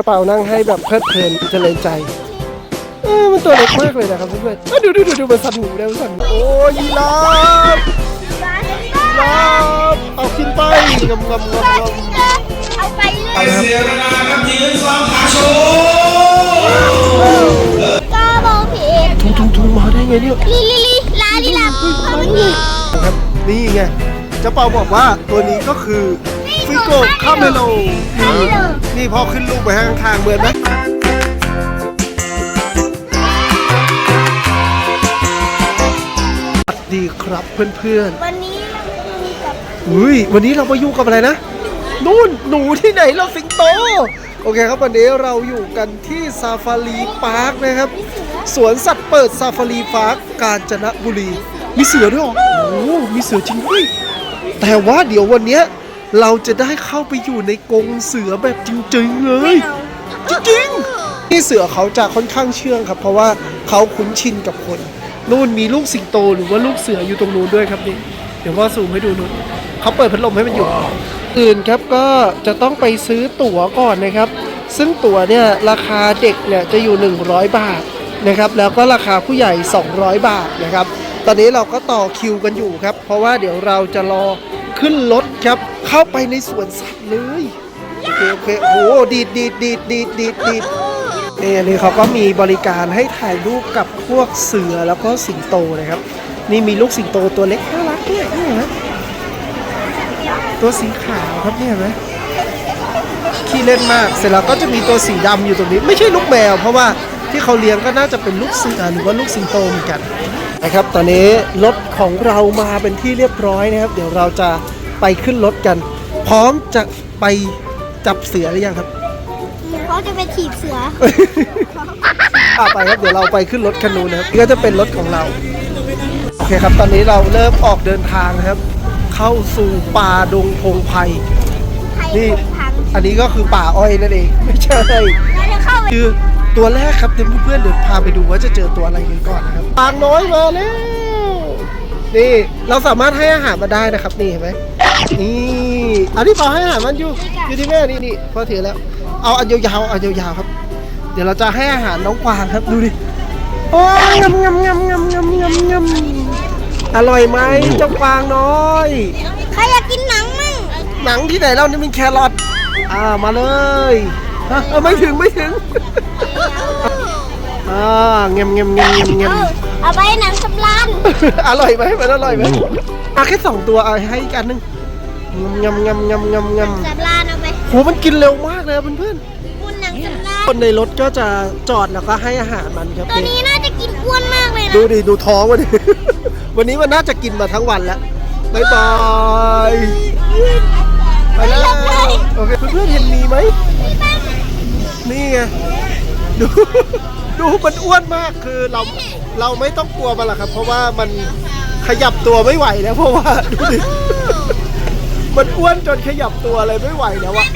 กระเป๋านั่งให้แบบเพลิดเพลินเจริญใจเออมันตัวเล็กมากเลยนะครับเพื่อนๆเอ้ยดูดูดูดูมันสั่นหูได้มันสั่นหูโอ้ยยีราฟยีราฟเอากินไปงำงำงำงำเอาไปเลยไปครับเสียนาครับยืนฟังขาโชว์ก็บอกผิดทุงทุงทุงมาได้ไงเนี่ยลิลิลิลาลิลาพอมันผิดครับนี่ไงเจ้าเปาบอกว่าตัวนี้ก็คือ ฟิโกคาเมโลนี่นี่พอขึ้นรูปไปข้างทางๆเหมือนไหมสวัสดีครับเพื่อนวันนี้เรามาดูกับๆอุ้ยวันนี้เรามาอยู่กับอะไรนะ นู่นหนูที่ไหนเราสิงโต โอเคครับวันนี้เราอยู่กันที่ซาฟารีพาร์คนะครับสวนสัตว์เปิดซาฟารีพาร์คกาญจนบุรี มีเสือด้วยเหรอโอ้โหมีเสือจริงด้วยแต่ว่าเดี๋ยววันเนี้ย เราจะได้เข้าไปอยู่ในกรงเสือแบบจริงๆเลย จริงๆที่เสือเขาจะค่อนข้างเชื่องครับ เพราะว่าเขาคุ้นชินกับคนนู่นมีลูกสิงโตหรือว่าลูกเสืออยู่ตรงนู้นด้วยครับนี่เดี๋ยวว่าซูมให้ดูนู่นเขาเปิดพัดลมให้มันอยู่ อื่นครับก็จะต้องไปซื้อตั๋วก่อนนะครับ ซึ่งตั๋วเนี่ยราคาเด็กเนี่ยจะอยู่ 100 บาทนะครับแล้วก็ราคาผู้ใหญ่ 200 บาทนะครับ ตอนนี้เราก็ต่อคิวกันอยู่ครับ เพราะว่าเดี๋ยวเราจะรอ ขึ้นรถครับ เข้าไปในสวนสัตว์เลยโอเคโอเคโอ้โหดีดดีดดีดดีดดีดดีดนี่อันนี้เขาก็มีบริการให้ถ่ายรูปกับพวกเสือแล้วก็สิงโตนะครับ นี่มีลูกสิงโตตัวเล็กน่ารักด้วยนี่เห็นไหมตัวสีขาวครับเนี่ยนไหมขี้เล่นมาก เสร็จแล้วก็จะมีตัวสีดำอยู่ตรงนี้ ไม่ใช่ลูกแมวเพราะว่า ที่เขาเลี้ยงก็น่าจะเป็นลูกเสือหรือว่าลูกสิงโตเหมือนกันนะครับ ตอนนี้รถของเรามาเป็นที่เรียบร้อยนะครับ เดี๋ยวเราจะไปขึ้นรถกัน พร้อมจะไปจับเสือหรือยังครับเขาจะไปถีบเสืออะไปครับเดี๋ยวเราไปขึ้นรถคันนู้นนะครับนี่ก็จะเป็นรถของเราโอเคครับ ตอนนี้เราเริ่มออกเดินทางนะครับ เข้าสู่ป่าดงพงไพรใครนี่ทางอันนี้ก็คือป่าอ้อยนั่นเองไม่ใช่เราจะเข้าไปคือ ตัวแรกครับเดี๋ยวเพื่อนๆเดี๋ยวพาไปดูว่าจะเจอตัวอะไรกันก่อนนะครับปางน้อยมาแล้วนี่เราสามารถให้อาหารมาได้นะครับนี่เห็นไหมนี่อันนี้พอให้อาหารมันอยู่อยู่ที่แม่นี่นี่พอถือแล้ว เอาอันยาวๆเอายาวๆครับ เดี๋ยวเราจะให้อาหารน้องกวางครับดูดิโอ้ยงำงำงำงำงำงำงำอร่อยไหมเจ้ากวางน้อยใครอยากกินหนังมั่งหนังที่ไหนเล่านี่มันแครอทอ่ามาเลยฮะเอาไม่ถึงไม่ถึงอ่า เงียมเงียมเงียมเงียมเงียมเออเอาไปหนังสำรานอร่อยไหมมันอร่อยไหมอะแค่สองตัวเอาให้อีกอันหนึงงำงำงำงำงำสำรานเอาไปโหมันกินเร็วมากเลยอะเพื่อนคุณหนังสำรานๆคนในรถก็จะจอดแล้วก็ให้อาหารมันครับตัวนี้น่าจะกินอ้วนมากเลยนะดูดิดูท้องมันดิ วันนี้มันน่าจะกินมาทั้งวันแล้วบายบายไปแล้วโอเคเพื่อนๆเห็นหมีไหม นี่ไงดู ดูมันอ้วนมากคือเราเราไม่ต้องกลัวมันหรอกครับ เพราะว่ามันขยับตัวไม่ไหวแล้วเพราะว่าดูดิมันอ้วนจนขยับตัวอะไรไม่ไหวแล้วอะ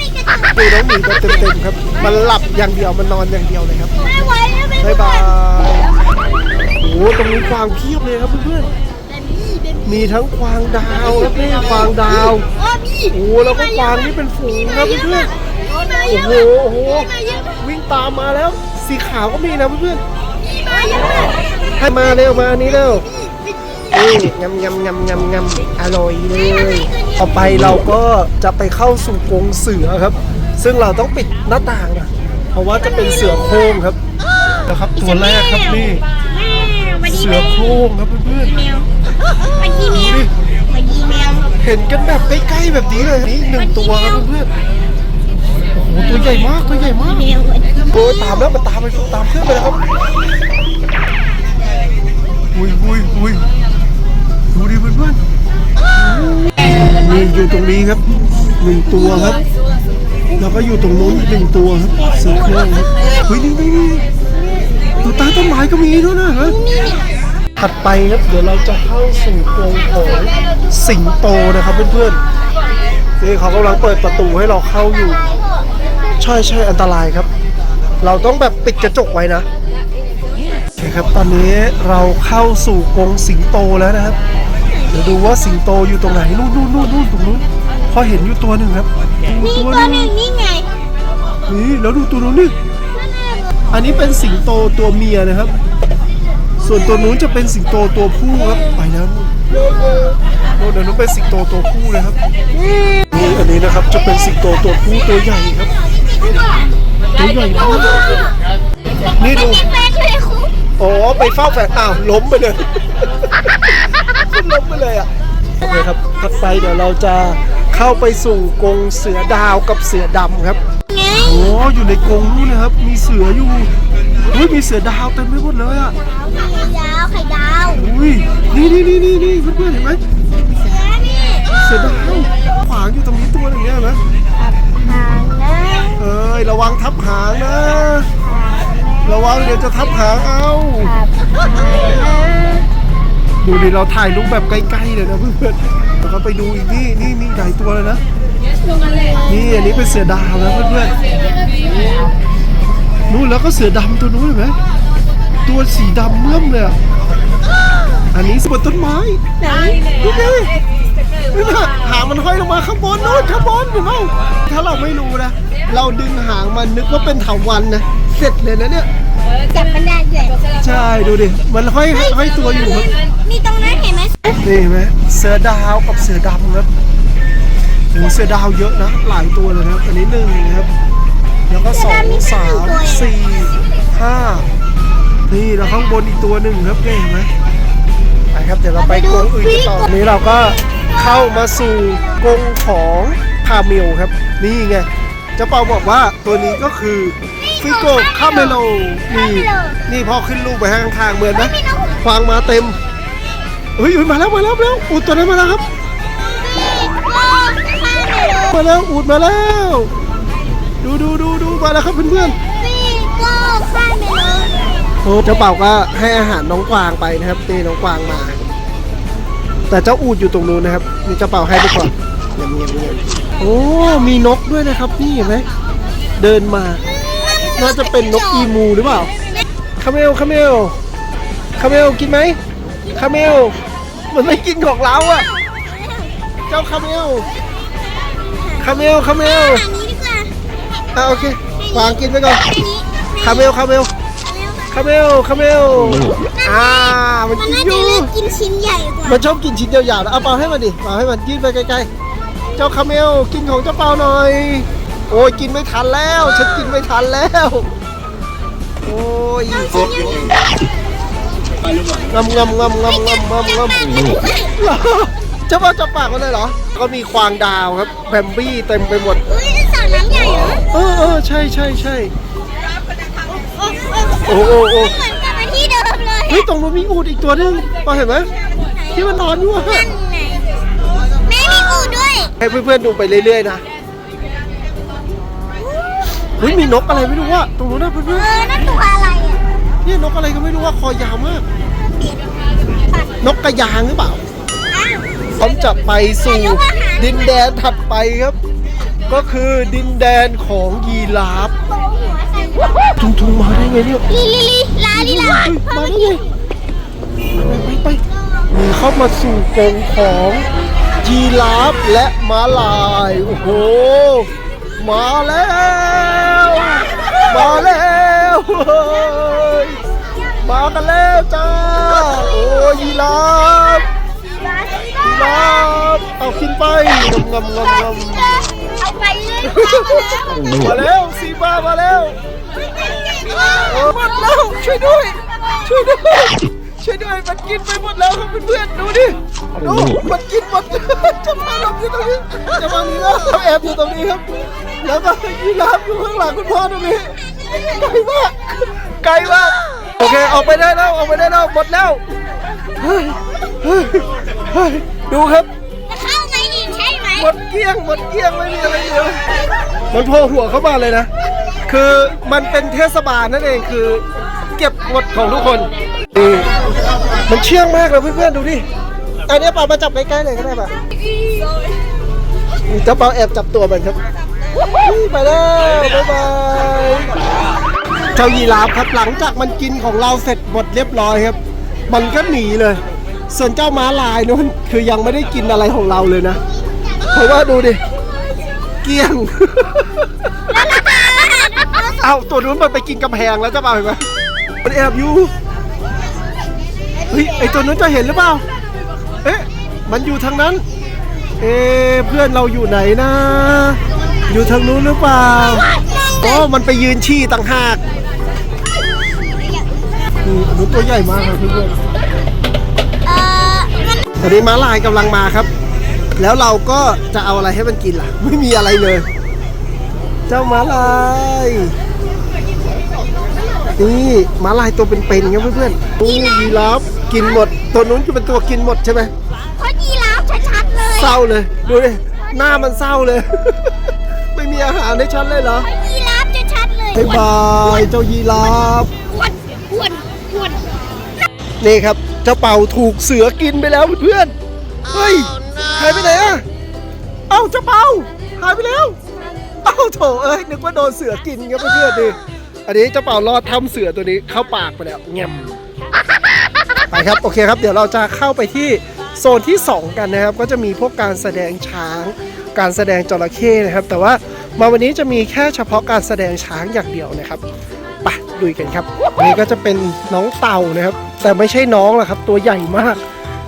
ดูน้องหมีตัวเต็มๆครับ มันหลับอย่างเดียวมันนอนอย่างเดียวเลยครับไม่ไหวแล้วไม่บ๊ายไหวบายโอ้โหตรงนี้กวางเพียบเลยครับเพื่อนๆมีทั้งกวางดาวครับนี่กวางดาวโอ้มีโอ้โหแล้วก็กวางนี่เป็นฝูงครับเพื่อนๆโอ้โหโอ้โหวิ่งตามมาแล้ว สีขาวก็มีนะเพื่อนมาเยอะมากๆให้มาเร็วมานี่เร็วนี่งำงำงำงำงำอร่อยเลยต่อไปเราก็จะไปเข้าสู่กรงเสือครับ ซึ่งเราต้องปิดหน้าต่างนะเพราะว่าจะเป็นเสือโคร่งครับนะครับ ตัวแรกครับนี่แมวมาดีเสืแมอวโคร่งครับเพื่อนแมวมาดีแมวมาดีแมวๆเห็นกันแบบใกล้ๆแบบนี้เลยนี่หนึ่งตัวครับเพื่อนๆโอ้โหตัวใหญ่มากตัวใหญ่มากแมว โอ้ยตามแล้วมันตามไปตามเพื่อนไปแล้วครับอุ้ยอุ้ยอุ้ยดูดิเพื่อนๆนี่อยู่ตรงนี้ครับหนึ่งตัวครับแล้วก็อยู่ตรงนู้นอีกหนึ่งตัวครับเสือโคร่งครับเฮ้ยนี่นี่นี่อยู่ใต้ต้นไม้ก็มีด้วยนะฮะถัดไปครับเดี๋ยวเราจะเข้าสู่กรงของสิงโตนะครับเพื่อนๆนี่เขากำลังเปิดประตูให้เราเข้าอยู่ ใช่ใช่อันตรายครับ เราต้องแบบปิดกระจกไว้นะโอเคครับตอนนี้เราเข้าสู่กรงสิงโตแล้วนะครับ เดี๋ยวดูว่าสิงโตอยู่ตรงไหนนู่นนู่นนู่นนู่นตรงนู้นพอเห็นอยู่ตัวหนึ่งครับนี่ตัวตัวหนึ่งนี่ไงนนี่แล้วดูตัวนู้นนี่อันนี้เป็นสิงโตตัวเมียนะครับ ส่วนตัวนู้นจะเป็นสิงโตตัวผู้ครับไปแล้วโน่นเดี๋ยวนู้นเป็นสิงโตตัวผู้นะครับนี่อันนี้นะครับจะเป็นสิงโตตัวผู้ตัวใหญ่ครับ ตัวใหญ่มากนี่ดู แม่ช่วยคุกอ๋อ ไปเฝ้าแฝดอ้าวล้มไปเลย ล้มไปเลยอะ โอเคครับถัดไปเดี๋ยวเราจะเข้าไปสู่กรงเสือดาวกับเสือดำครับ ไงโอ้อยู่ในกรงนู่นนะครับ มีเสืออยู่เฮ้ยมีเสือดาวเต็มไปหมดเลยอะไข่ดาวไข่ดาวอุ้ยนี่นี่นี่นี่นี่เพื่อนๆเห็นไหมเสือนี่เสือดาวขวางอยู่ตรงนี้ตัวหนึงเนี่ยเห็นไระวังทับหางนะ ระวังเดี๋ยวจะทับหางเอาดูดิเราถ่ายรูปแบบใกล้ๆเลยนะเพื่อนๆแล้วก็ไปดูอีกนี่นี่มีหลายตัวเลยนะนี่อันนี้เป็นเสือดาวนะเพื่อนๆนู่นแล้วก็เสือดำตัวนู้นเห็นไหมตัวสีดำเมื่อมเลยอะอันนี้สบนต้นไม้ไหนดูดินี่นะหางมันห้อยลงมาข้างบนนู้นข้างบนเห็นไหมถ้าเราไม่รู้นะ เราดึงหางมันนึกว่าเป็นเถาวันนะ เสร็จเลยนะเนี่ย จับมันได้เลยใช่ดูดิ มันห้อยห้อยตัวอยู่ครับนี่ตรงนั้นเห็นไหมนี่เห็นไหมเสือดาวกับเสือดำครับโอ้เสือดาวเยอะนะ หลายตัวเลยนะครับอันนี้หนึ่งนะครับ แล้วก็สองสามสี่ห้านี่แล้วข้างบนอีกตัวหนึ่งครับนี่เห็นไหมไปครับเดี๋ยวเราไปกรงอื่นกันต่อวันนี้เราก็เข้ามาสู่กรงของคาเมลครับ นี่ไง เจ้าเปาบอกว่าตัวนี้ก็คือฟิโกคาเมโลนี่นี่พอขึ้นรูปไปข้างๆเหมือนไหมควางมาเต็มเฮ้ยอุ๊ยมาแล้วมาแล้วมาแล้วอูดตัวนั้นมาแล้วครับมาแล้วอูดมาแล้ว ดูดูดูดูมาแล้วครับเพื่อนปีโก้ข้ามไปเลยๆโอ้เจ้าเป่าก็ให้อาหารน้องกวางไปนะครับตีน้องกวางมา แต่เจ้าอูดอยู่ตรงนู้นนะครับนี่เจ้าเป่าให้ไปก่อนเงียบเงียบเงียบ โอ้ มีนกด้วยนะครับนี่เห็นไหมเดินมา น่าจะเป็นนกอีมูหรือเปล่าคาเมลคาเมลคาเมลกินไหมคาเมลมันไม่กินของเราอะเจ้าคาเมลคาเมลคาเมลอันนี้ดีกว่าอะโอเควางกินไปก่อนอันนี้คาเมลคาเมลคาเมลคาเมลอ่ามันมันกินน่าอจะยู่เลือกกินชิ้นใหญ่กว่ามันชอบกินชิ้นยาวๆนะเอาเปล่าให้มันดิเปล่าให้มันยื่นไปไกลๆ เจ้าคาเมลกินของเจ้าเปล่าหน่อย โอ้ยกินไม่ทันแล้ว ฉันกินไม่ทันแล้ว โอ้ยงำงำงำงำงำงำงำเจ้าเปล่าจับปากมันเลยเหรอ ก็มีควางดาวครับแบมบี้เต็มไปหมดอุ้ยสระน้ำใหญ่เหรอเออเออใช่ใช่ใช่โอ้โอ้โอ้โอ้เหมือนกับที่เดิมเลยเฮ้ยตรงนู้นมีอูดอีกตัวหนึงปาเห็นไหมที่มันนอนอยู่อะ ให้เพื่อนๆดูไปเรื่อยๆนะเฮ้ยมีนกอะไรไม่รู้ว่าตรงนู้นนะเพื่เออนอนั่นตัวอะไรอะๆนี่นกอะไรก็ไม่รู้ว่าคอยาวมากนกกระยางหรือเปล่า อ้าว พร้อมจะไปสู่ดินแดนถัดไปครับ ก็คือดินแดนของยีราฟโตหัวใส่ทุงทุงมาได้ไงเนี่ยลีลีลีลาลีลาเฮ้ยมาได้ไงไปไปไปมีเข้ามาสู่กรงของ ยีราฟและม้าลาย โอ้โห มาแล้ว มาแล้วเฮ้ยมากันแล้วจ้า โอ้ยีราฟยีราฟเอาขึ้นไปงำงำงำงเอาไปเลยมาแล้วซีบ้ามาแล้ว หมดแล้วช่วยด้วย ช่วยด้วย ช่วยด้วยมันกินไปหมดแล้วครับเพื่อนๆดูดิดูมันกินหมดจะมาหลบอยู่ตรงนี้จะมาหนีแล้วแอบอยู่ตรงนี้ครับ แล้วก็ยีราฟอยู่ข้างหลังคุณพ่อตรงนี้ไกลมากไกลมากโอเคออกไปได้แล้วออกไปได้แล้วหมดแล้วเฮ้ยเฮ้ยเฮ้ยดูครับจะเข้าไหมอีกใช่ไหมหมดเกลี้ยงหมดเกลี้ยงไม่มีอะไรเหลือมันโผล่หัวเข้ามาเลยนะ คือมันเป็นเทศบาลนั่นเองคือ เก็บหมดของทุกคนนี่ มันเชื่องมากเลยเพื่อนๆดูดิอันนี้ปามาจับใกล้ๆเลยก็ได้ป่ะนี่เจ้าเปาแอบจับตัวมันครับนี่ไปแล้วบ๊ายบายเจ้ายีราฟครับหลังจากมันกินของเราเสร็จหมดเรียบร้อยครับ มันก็หนีเลย ส่วนเจ้าม้าลายนู้นคือยังไม่ได้กินอะไรของเราเลยนะเพราะว่าดูดิเกลี้ยงแล้วเราจะเอาอาหารเอ้าตัวนู้นมันไปกินกำแพงแล้วเจ้าเปล่าเห็นไหมมันแอบอยู่ เฮ้ยไอตัวนู้นจะเห็นหรือเปล่า เอ๊ะ มันอยู่ทางนั้น เอ๊ะเพื่อนเราอยู่ไหนนะ อยู่ทางนู้นหรือเปล่าโอ๋อมันไปยืนชี้ต่างหากนี่อนนู้นตัวใหญ่มากครับเพื่อนๆตอนนี้ม้าลายกำลังมาครับ แล้วเราก็จะเอาอะไรให้มันกินล่ะ ไม่มีอะไรเลย เจ้าม้าลายนี่ม้าลายตัวเป็นๆครับเพื่อนๆนี่ยีราฟ กินหมด ตัวนู้นคือเป็นตัวกินหมดใช่ไหมเพราะยีราฟชัดๆเลยเศร้าเลย ดูดิ หน้ามันเศร้าเลย ไม่มีอาหารให้ฉันเลยเหรอยีราฟชัดๆเลยบ๊ายบายเจ้ายีราฟ อ้วนอ้วนอ้วนนี่ครับ เจ้าเป่าถูกเสือกินไปแล้วเพื่อนๆเฮ้ย หายไปไหนอะเอ้าเจ้าเป่าหายไปแล้ว เอ้าโถเอ้ยนึกว่าโดนเสือกินครับเพื่อนๆดิ อันนี้เจ้าเป่ารอดทำเสือตัวนี้เข้าปากไปแล้วแง่ม ไปครับโอเคครับเดี๋ยวเราจะเข้าไปที่โซนที่ 2 กันนะครับ ก็จะมีพวกการแสดงช้าง การแสดงจระเข้นะครับ แต่ว่ามาวันนี้จะมีแค่เฉพาะการแสดงช้างอย่างเดียวนะครับไปลุยกันครับนนี้ก็จะเป็นน้องเต่านะครับ แต่ไม่ใช่น้องหรอกครับ ตัวใหญ่มาก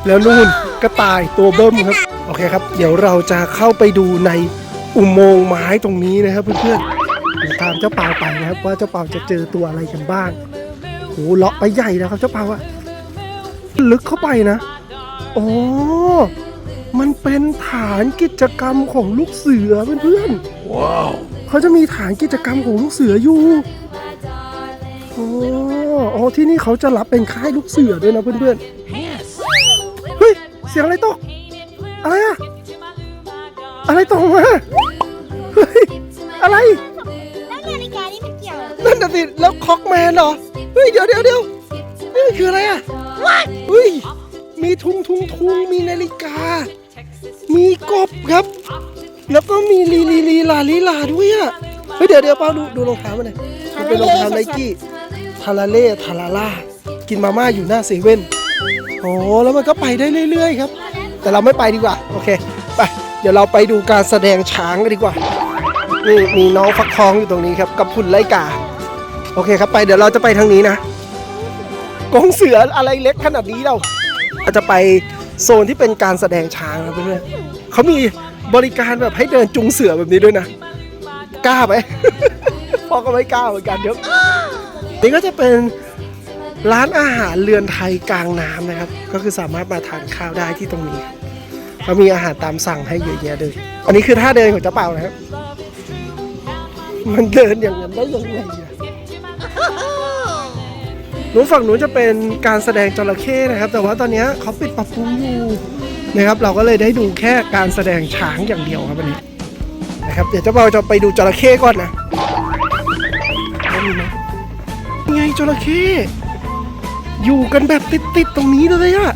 แล้วนู่นกระต่ายตัวเบิ้มครับโอเคครับ เดี๋ยวเราจะเข้าไปดูในอุโมงค์ไม้ตรงนี้นะครับเพื่อนๆเดี๋ยวตามเจ้าเปาไปนะครับ ว่าเจ้าเปาจะเจอตัวอะไรกันบ้างโหเลาะไปใหญ่แล้วครับเจ้าเปาอะ ลึกเข้าไปนะโอ้มันเป็นฐานกิจกรรมของลูกเสือเพื่อนๆ ว้าว เขาจะมีฐานกิจกรรมของลูกเสืออยู่ โอ้โอ้ที่นี่เขาจะรับเป็นค่ายลูกเสือด้วยนะเพื่อนๆ เฮ้ย เสียงอะไรตก อะไรอะอะไรตกมา เฮ้ย อะไรแล้วนาฬิกานี่มันเกี่ยวอะไรนั่นน่ะสิแล้วคอกแมนเหรอ เฮ้ย เดี๋ยวเดี๋ยวเดี๋ยวนี่มันคืออะไรอะ เฮ้ย มีทุงทุงทุงมีนาฬิกา มีกบครับ แล้วก็มีลีลีลีลาลีลาด้วยอะเฮ้ยเดี๋ยวเดี๋ยวป้าดูดูรองเท้ามันหน่อยมันเป็นรองเท้าไนกี้ทาราเล่ทาราล่ากินมาม่าอยู่หน้าเซเว่นโอ้แล้วมันก็ไปได้เรื่อยๆครับ แต่เราไม่ไปดีกว่า โอเค ไป เดี๋ยวเราไปดูการแสดงช้างกันดีกว่า นี่มีน้องฟักทองอยู่ตรงนี้ครับ กับหุ่นไลกา โอเคครับไป เดี๋ยวเราจะไปทางนี้นะ กงเสืออะไรเล็กขนาดนี้เราเราจะไปโซนที่เป็นการแสดงช้างนะเพื่อนๆเขามีบริการแบบให้เดินจุงเสือแบบนี้ด้วยนะกล้าไหมพ่อก็ไม่กล้าเหมือนกันเดี๋ยวนี่ก็จะเป็นร้านอาหารเรือนไทยกลางน้ำนะครับ ก็คือสามารถมาทานข้าวได้ที่ตรงนี้เขามีอาหารตามสั่งให้เยอะแยะเลย อันนี้คือท่าเดินของเจ้าเป่านะครับ มันเดินอย่างนั้นได้ยังไงอะ นู้นฝั่งนู้นจะเป็นการแสดงจระเข้นะครับ แต่ว่าตอนนี้เขาปิดปรับปรุงอยู่นะครับ เราก็เลยได้ดูแค่การแสดงช้างอย่างเดียวครับวันนี้นะครับเดี๋ยวเจ้าเบาจะไปดูจระเข้ก่อนนะแล้วมีไหมไงจระเข้อยู่กันแบบติดๆตรงนี้เลยอะ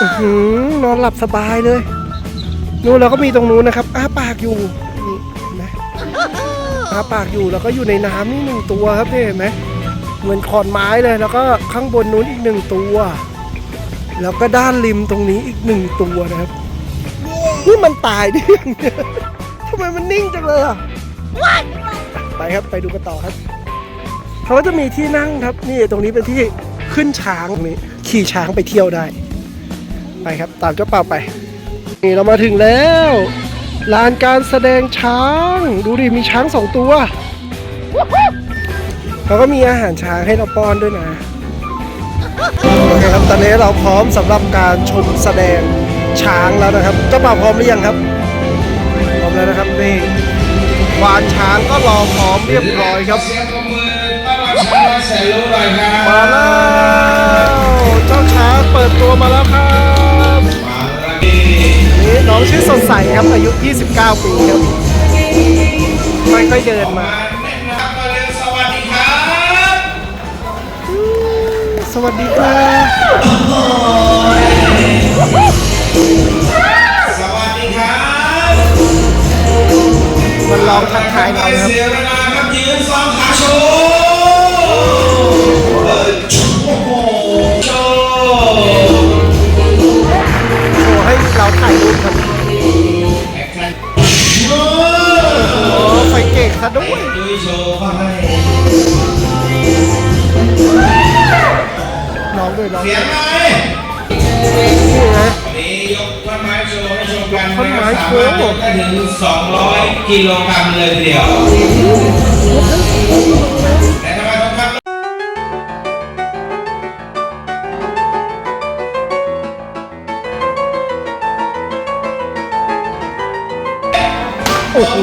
อื้อหือนอนหลับสบายเลยนู่นเราก็มีตรงนู้นนะครับอ้าปากอยู่นี่เห็นไหมอ้าปากอยู่แล้วก็อยู่ในน้ำนี่หนึ่งตัวครับเห็นไหม เหมือนขอนไม้เลยแล้วก็ข้างบนนู้นอีกหนึ่งตัว แล้วก็ด้านริมตรงนี้อีกหนึ่งตัวนะครับนี่มันตายได้ยังไงทำไมมันนิ่งจังเลยอะไปครับไปดูกันต่อครับเขาจะมีที่นั่งครับ นี่ตรงนี้เป็นที่ขึ้นช้างตรงนี้ขี่ช้างไปเที่ยวได้ ไปครับ ตามเจ้าเป่าไปนี่เรามาถึงแล้วลานการแสดงช้าง ดูดิมีช้างสองตัว เขาก็มีอาหารช้างให้เราป้อนด้วยนะโอเคครับตอนนี้เราพร้อมสำหรับการชมแสดงช้างแล้วนะครับเจ้าบ่าพร้อมหรือยังครับพร้อมแล้วนะครับนี่ควานช้างก็รอพร้อมเรียบร้อยครับเสียงปรบมือต้อนรับช้างมาแสนรู้หน่อยครับมาแล้วเจ้าช้างเปิดตัวมาแล้วครับมาแล้วนี่น้องชื่อสดใสครับอายุ 29 ปีครับค่อยเดินมา วัสดีครับสวัสดีครับมันลองทักทายเรานะครับเสียเวลาครับยืนสองาว์มารถยกได้ถึง 200 กิโลกรัมเลยทีเดียวแต่ทำไมต้องทำโอ้โห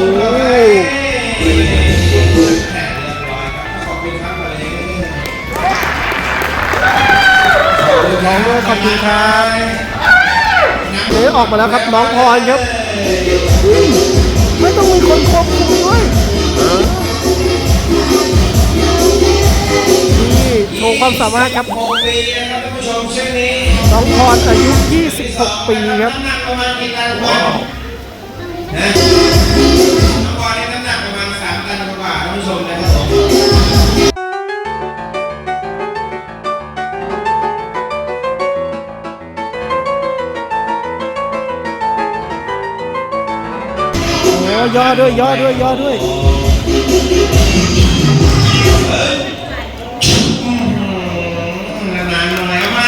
ขอบคุณครับวันนี้น้องด้วยขอบคุณครับเอออกมาแล้วครับน้องพรครับไม่ต้องมีคนควบคุมด้วยนี่โชว์ความสามารถครับ6ปีนะคุณผู้ชมเช่นนี้น้องพรอายุ 26 ปีครับน้ำหนักประมาณกี่ตันครับนะน้องบอลนี่น้ำหนักประมาณ3ตันกว่าท่านผู้ชมนะครับผม ย่อด้วยย่อด้วยย่อด้วยนานๆหน่อยไหม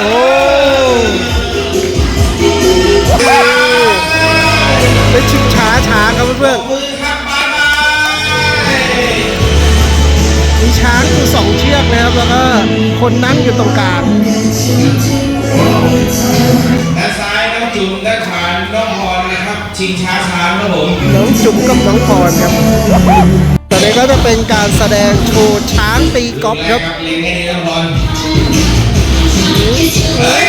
โอ้เป็นชิงช้าช้าครับเพื่อน แล้วก็คนนั่งอยู่ตรงกลางด้านซ้ายน้องจุ๋มด้านขวาน้องพรนะครับ ชิงช้าช้างครับผมน้องจุ๋มกับน้องพรครับตอนนี้ก็จะเป็นการแสดงโชว์ช้างตีกอล์ฟครับเล็งให้ดีน้องพรเฮ้ย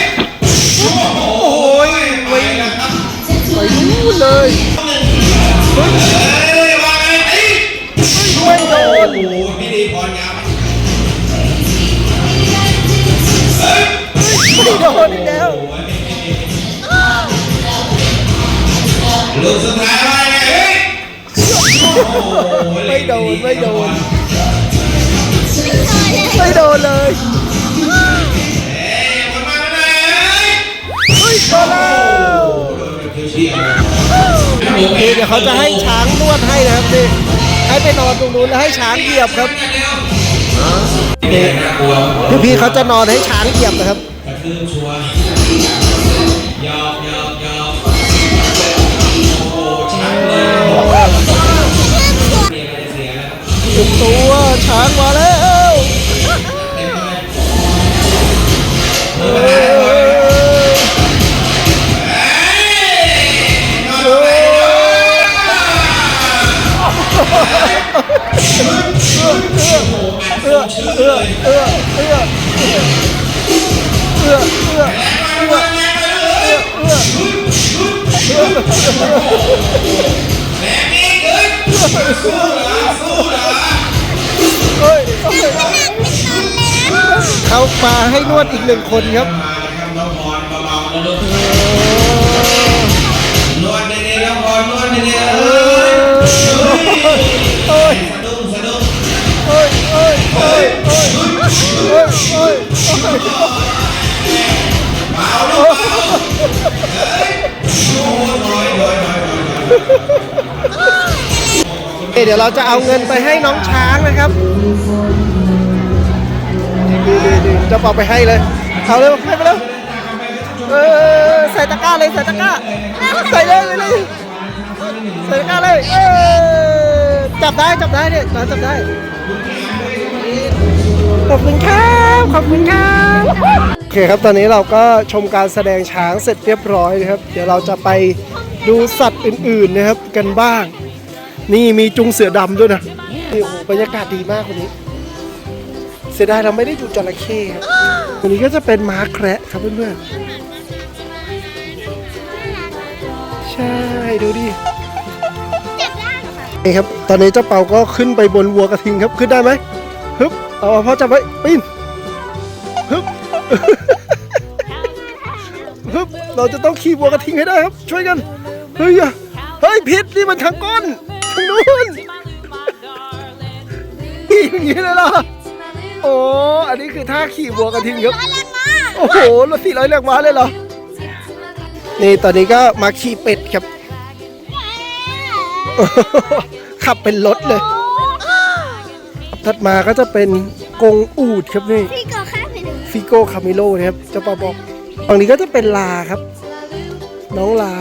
โอ้โหโอ้ยไปแล้วครับไปนู่นเลยเฮ้ยเฮ้ยว่าไงตีไม่โดโอ้นโหพี่ดีพรยาว โดนอีกแล้วลูกสุดท้ายว่าไงเฮ้ยโอ้โหไม่โดนไม่โดนไม่โดนเลยเอ้ยมันมาแล้วนะเฮ้ยเฮ้ยโดนแล้วโดนแบบเฉียวๆนี่เดี๋ยวเขาจะให้ช้างนวดให้นะครับนี่ให้ไปนอนตรงนู้นแล้วให้ช้างเหยียบครับนี่น่ากลัวพี่พี่เขาจะนอนให้ช้างเหยียบนะครับ กระทืบชัวร์ยอกยอกยอกโอ้โหชักเลยมีอะไรจะเสียแล้วถึงตัวช้างมาแล้วเต็มเลยเอ้ยเอ้ยเอื้อเอื้อเอื้อเอื้อ เข้ามาให้นวดอีกหนึ่งคนครับ เดี๋ยวเราจะเอาเงินไปให้น้องช้างนะครับดีๆๆจะเป่าไปให้เลย เอาเร็วให้ไปเร็วเออใส่ตะกร้าเลยใส่ตะกร้าใส่เลยเลยใส่ตะกร้าเลยเออจับได้จับได้เนี่ยน้องจับได้ขอบคุณครับขอบคุณครับโอเคครับตอนนี้เราก็ชมการแสดงช้างเสร็จเรียบร้อยนะครับ เดี๋ยวเราจะไปดูสัตว์อื่นๆนะครับกันบ้าง นี่มีจุงเสือดำด้วยนะนี่โอ้โหบรรยากาศดีมากวันนี้ เสียดายเราไม่ได้ดูจระเข้ครับวันนี้ก็จะเป็นม้าแคระครับเพื่อนๆใช่ ดูดินี่ครับ ตอนนี้เจ้าเปาก็ขึ้นไปบนวัวกระทิงครับ ขึ้นได้ไหมฮึบ เอาพ่อจับไว้ปีนฮึบฮึบ เราจะต้องขี่วัวกระทิงให้ได้ครับ ช่วยกัน เฮ้ยอะเฮ้ยพิษนี่มันทางก้น นู้นขี่อย่างนี้เลยเหรอ โอ้ อันนี้คือท่าขี่วัวกระทิงครับร้อยแรงมากโอ้โห รถสี่ร้อยแรงม้าเลยเหรอ นี่ตอนนี้ก็มาขี่เป็ดครับ ขับเป็นรถเลย ถัดมาก็จะเป็นกรงอูดครับนี่ พี่ก็ข้ามไปเลยฟิโก้คาเมโลนะครับเจ้าปาบอกฝั่งนี้ก็จะเป็นลาครับ น้องลา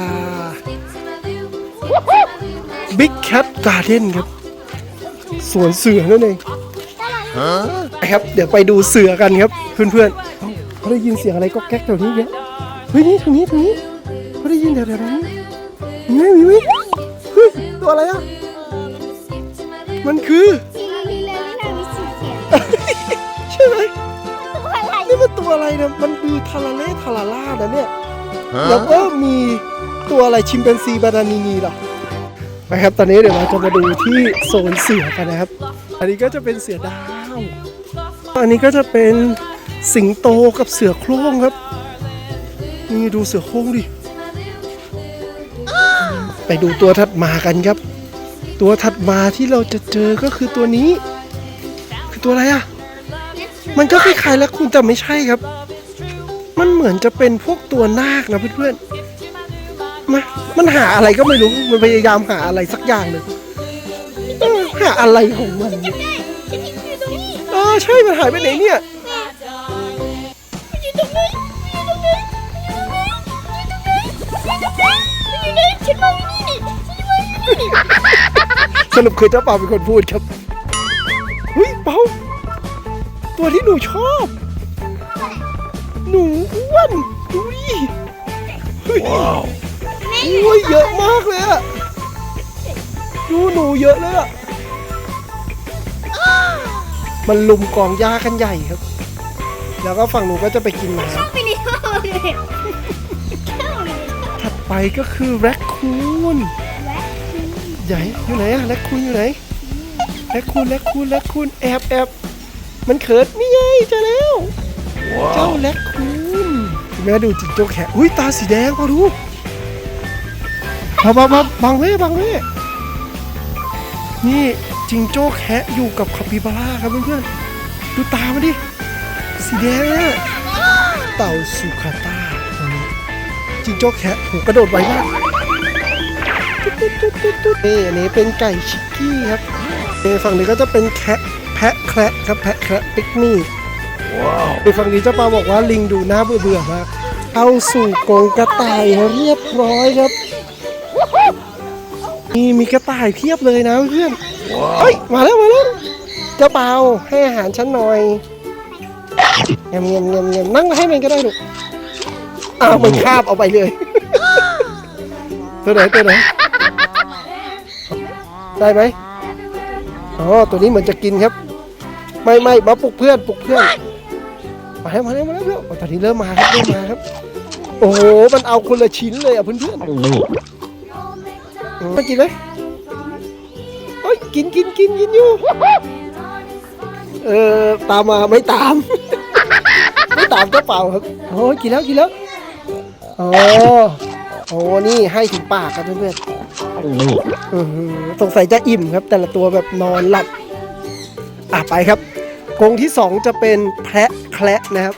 Big Cat Garden ครับ สวนเสือนั่นเองนะครับ เดี๋ยวไปดูเสือกันครับ เพื่อนๆเอ้าเขาได้ยินเสียงอะไรก็แก๊กแถวนี้เยอะเฮ้ยนี่ทางนี้ทางนี้เขาได้ยินแถวๆนี้มีไหมมีไหมเฮ้ยตัวอะไรอะ มันคือสีลีเลยนี่นามีสีเขียวใช่ไหมตัวอะไรนี่มันตัวอะไรเนี่ยมันดูทาราเล่ทาราล่านะเนี่ยแล้วก็มีตัวอะไรชิมแปนซีบานานีนีเหรอ ไปครับ ตอนนี้เดี๋ยวเราจะมาดูที่โซนเสือกันนะครับ อันนี้ก็จะเป็นเสือดาว อันนี้ก็จะเป็นสิงโตกับเสือโคร่งครับ นี่ดูเสือโคร่งดิ ไปดูตัวถัดมากันครับ ตัวถัดมาที่เราจะเจอก็คือตัวนี้ คือตัวอะไรอะ มันก็คล้ายๆแล้วคุณแต่ไม่ใช่ครับ มันเหมือนจะเป็นพวกตัวนาคนะเพื่อนๆ มามันหาอะไรก็ไม่รู้ มันพยายามหาอะไรสักอย่างหนึ่งเออหาอะไรของมันเนี่ยฉันเห็นอยู่ตรงนี้เออใช่ มันหายไปไหนเนี่ย มันอยู่ตรงนี้มันอยู่ตรงนี้มันอยู่ตรงนี้มันอยู่ตรงนี้มันอยู่ตรงนี้มันอยู่ตรงนี้ฉันมองอยู่นี่ฉันมองอยู่นี่สรุปคือเจ้าเป่าเป็นคนพูดครับเฮ้ยเป่าตัวที่หนูชอบ หนูอ้วนดูดิเฮ้ยโอ้ยเยอะมากเลยอะดูหนูเยอะเลยอะมันลุมกองหญ้ากันใหญ่ครับ แล้วก็ฝั่งหนูก็จะไปกินน้เข้าไปในท่อเลยเข้าไปในท่อำถัดไปก็คือแรคคูนแวะใหญ่อยู่ไหนอะแรคคูนอยู่ไหนแรคคูนแรคคูนแรคคูนแอบแอบมันเขินนี่ไงเจอแล้ว เจ้าแรคคูนแม่ดูจิงโจ้แขกอุ้ยตาสีแดงพอดู มามามาบังแม่บังแม่นี่จิงโจ้แคะอยู่กับคาปิบาร่าครับเพื่อนๆดูตามาดิ สีแดงอะเต่าสุขาตาตัวนี้จิงโจ้แคะโหกระโดดไวมากตุ๊ดตุ๊ดตุ๊ดตุ๊ดตุ๊ดนี่อันนี้เป็นไก่ชิกกี้ครับนี่ฝั่งนี้ก็จะเป็นแคะแพะแคระครับแพะแคระปิกนี่ไปฝั่งนี้เจ้าปาบอกว่าลิงดูน่าเบื่อเบื่อมากเอาสู่กรงกระต่ายเรียบร้อยครับ นี่มีกระต่ายเพียบเลยนะเพื่อนเฮ้ยมาแล้วมาแล้วเจ้าเปาให้อาหารฉันหน่อยเงียบเงียบเงียบเงียบนั่งให้มันก็ได้ลูกอ้าวมันคาบเอาไปเลย ตัวไหนตัวไหนได้ไหมอ๋อตัวนี้เหมือนจะกินครับ ไม่ไม่มาปลุกเพื่อนปลุกเพื่อนมาแล้วมาแล้วมาแล้วเพื่อนโอ้ตอนนี้เริ่มมาครับเริ่มมาครับ โอ้โหมันเอาคนละชิ้นเลยอะเพื่อนเพื่อน มากินไหมเอ้ยกินกินกินกินอยู่ เออตามมาไม่ตาม ไม่ตามเจ้าเปล่าครับโอ้ยกินแล้วกินแล้วอ๋อโอ้นี่ให้ถึงปากครับเพื่อนๆอื้อหือสงสัยจะอิ่มครับ แต่ละตัวแบบนอนหลับอะไปครับกรงที่สองจะเป็นแพะแคระนะครับ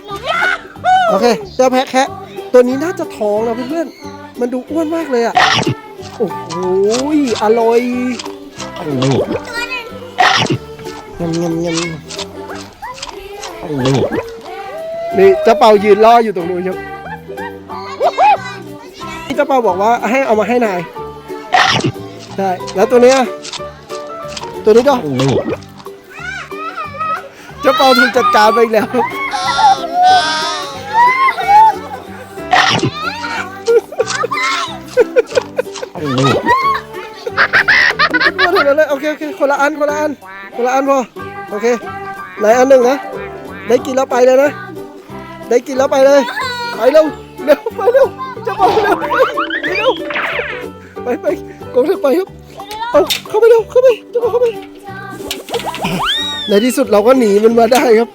โอเคเจ้าแพะแคระตัวนี้น่าจะท้องนะเพื่อนๆมันดูอ้วนมากเลยอะ โอ้โหอร่อยยำยำยำนี่เจ้าเปายืนรออยู่ตรงนู้นครับนี่เจ้าเปาบอกว่าให้เอามาให้นายได้แล้วตัวเนี้ยตัวนี้ก็เจ้าเปาถูกจัดการไปอีกแล้ว มาถึงแล้วเลยโอเคโอเคคนละอันคนละอันคนละอันพอโอเคไหนอันหนึ่งนะ ได้กินแล้วไปเลยนะ ได้กินแล้วไปเลย ไปเร็วเร็วไปเร็วจ้าเปาเร็วไปเร็วไปไปกองเถอะไปครับเอาเข้าไปเร็วเข้าไปจ้าเปาเข้าไปในที่สุดเราก็หนีมันมาได้ครับ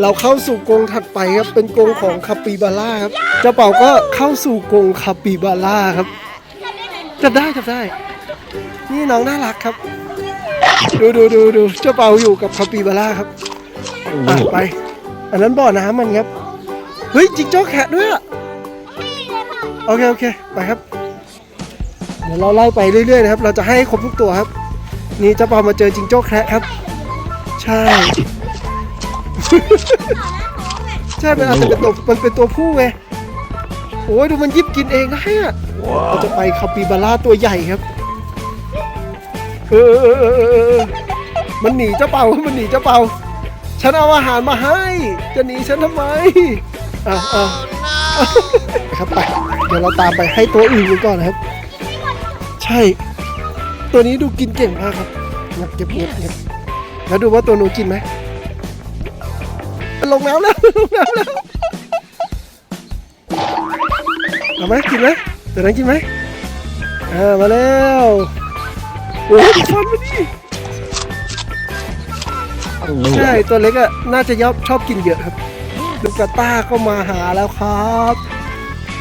เราเข้าสู่กรงถัดไปครับ เป็นกรงของคาปิบาร่าครับเจ้าเป่าก็เข้าสู่กรงคาปิบาร่าครับ จับได้จับได้ นี่น้องน่ารักครับ ดูดูดูดูเจ้าเป่าอยู่กับคาปิบาร่าครับอะไป อันนั้นบ่อน้ำมันครับ เฮ้ยจิงโจ้แคะด้วยอะโอเคโอเคไปครับเเดี๋ยวเราไล่ไปเรื่อยๆนะครับ เราจะให้ครบทุกตัวครับ นี่เจ้าเปามาเจอจิงโจ้แคระครับ ใช่ ใช่ มันอาจจะเป็นตัวมันเป็นตัวผู้ไง โอ้ยดูมันยิบกินเองได้อะ เราจะไปคาปิบาร่าตัวใหญ่ครับ เออเออเออเออมันหนีเจ้าเป่ามันหนีเจ้าเป่า ฉันเอาอาหารมาให้ จะหนีฉันทำไมอะอะครับไปเดี๋ยวเราตามไปให้ตัวอื่นกันก่อนนะครับ ใช่ ตัวนี้ดูกินเก่งมากครับเงียบเงียบเงียบเงียบแล้วดูว่าตัวหนูกินไหมลงน้ำแล้วลงน้ำแล้วเอาไหมกินไหม ตัวนั้นกินไหมอ่ามาแล้วโอ้ยดูฟันมันดิใช่ตัวเล็กอะน่าจะยอบชอบกินเยอะครับลูกกาต้าก็มาหาแล้วครับ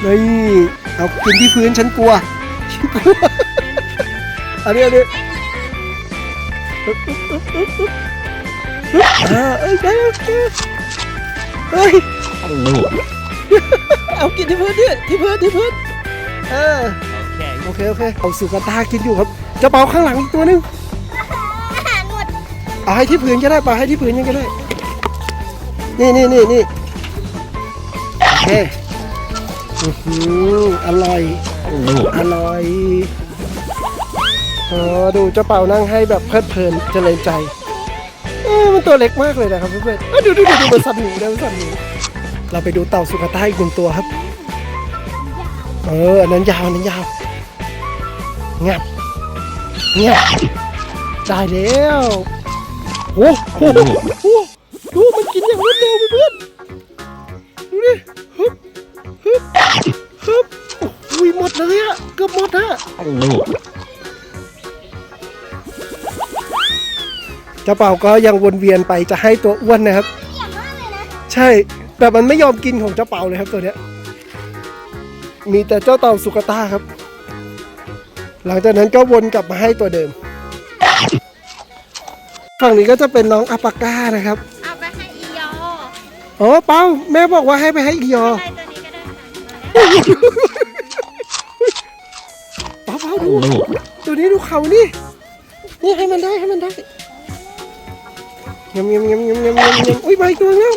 นี่เอากินที่พื้นฉันกลัวฉันกลัวอันนี้อันนี้อึ๊บอึ๊บอึ๊บอึ๊บอึ๊บอึ๊บอ่าเอ้ยได้แล้วเฮ้ยเอากินที่พื้นดิที่พื้นที่พื้น เออโอเคโอเคเอาสุกาตากินอยู่ครับจะเป่าข้างหลังอีกตัวหนึงอาหารหมดเอาให้ที่พื้นก็ได้ปลาให้ที่พื้นยังก็ได้ นี่นี่นี่นี่โอเคอือหืออร่อยอร่อยอ๋อดูเจ้าเป่านั่งให้แบบเพลิดเพลินเจริญใจเอ้มันตัวเล็กมากเลยนะครับเพื่อนๆเอ้ยดูดูดูดูมันสั่นหูนะมันสั่นหูเราไปดูเต่าสุกาต้าอีกหนึ่งตัวครับ เอออันนั้นยาวอันนั้นยาวงับงับได้แล้วโอ้โหโอ้ดูมันกินอย่างรวดเร็วเพื่อนดูดิฮึบฮึบฮึบโอ้ยหมดเลยอะเกือบหมดอะเจ้าเป่าก็ยังวนเวียนไปจะให้ตัวอ้วนนะครับ ใช่ แต่มันไม่ยอมกินของเจ้าเป่าเลยครับตัวเนี้ย มีแต่เจ้าเต่าสุกาต้าครับ หลังจากนั้นก็วนกลับมาให้ตัวเดิม ฝั่งนี้ก็จะเป็นน้องอัปปาก้านะครับ เอาไปให้อียออ๋อเป้าแม่บอกว่าให้ไปให้อียอได้ตัวนี้ก็ได้ค่ะเป้าเป้าดู ตัวนี้ดูเขานี่ นี่ให้มันได้ให้มันได้เงี้ยเงี้ยเงี้ยเงี้ยเงี้ยเงี้ยเงี้ยอุ้ยไปตัวแล้ว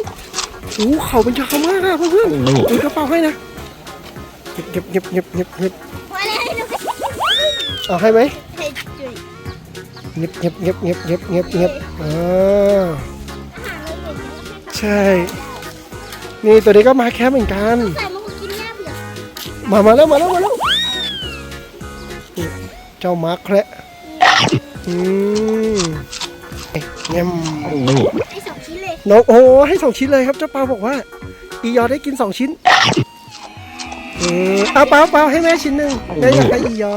โอ้โหเขาเป็นยาวมากอะเพื่อนๆดูกระเป๋าให้นะ เก็บเก็บเก็บเก็บเก็บเก็บพอแล้วให้หนูเอาให้ไหมห้จุ๋ยเงียบเงียบเงียบเงียบเงียบเงียบเงียบอ่าใช่ นี่ตัวนี้ก็มาแค่เหมือนกัน มามาแล้วมาแล้วมาแล้วเจ้ามาร์คแคระอืมเงียบให้สองชิ้นเลยน้องโอ้ให้สองชิ้นเลยครับเจ้าปลาบอกว่า อียอได้กินสองชิ้น มเอาเปล่าเปล่าให้แม่ชิ้นหนึ่งแม่อยากให้อียอ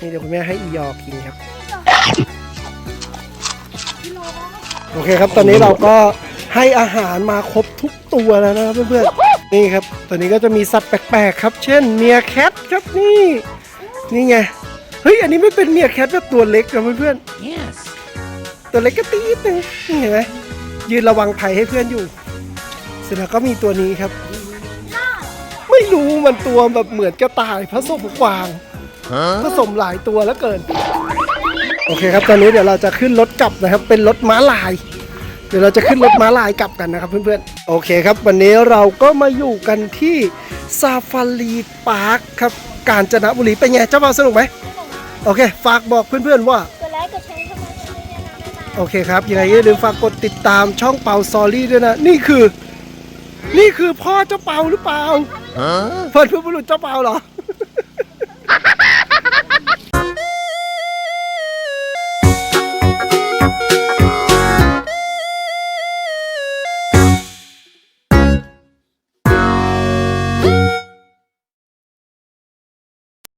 นี่เดี๋ยวคุณแม่ให้อียอกินครับ โอเคครับ ตอนนี้เราก็ให้อาหารมาครบทุกตัวแล้วนะครับเพื่อนๆ นี่ครับตอนนี้ก็จะมีสัตว์แปลกๆครับ เช่นเมียแคทครับนี่ นี่ไง เฮ้ย อันนี้ไม่เป็นเมียแคทแบบตัวเล็กนะเพื่อนๆ ตัวเล็กก็ตีดนึงนี่เห็นไหมยืนระวังภัยให้เพื่อนอยู่ เสร็จแล้วก็มีตัวนี้ครับไม่ รู้มันตัวแบบเหมือนกระต่ายผสมกวางผสมหลายตัวแล้วเกิน โอเคครับตอนนี้เดี๋ยวเราจะขึ้นรถกลับนะครับ เป็นรถม้าลาย เดี๋ยวเราจะขึ้นรถม้าลายกลับกันนะครับเพื่อนๆโอเคครับ วันนี้เราก็มาอยู่กันที่ซาฟารีพาร์คครับกาญจนบุรีเป็นไงเจ้าบ่าวสนุกไหมโอเค ฝากบอกเพื่อนๆว่ากดไลค์กดแชร์เข้ามาช่วยด้วยนะบ๊ายบายโอเคครับยังไงอย่าลืมฝากกดติดตามช่องเปาซอรี่ด้วยนะ นี่คือ นี่คือพ่อเจ้าเปาหรือเปล่าฮะเพื่อนผู้บุรุษเจ้าเปล่าเหรอ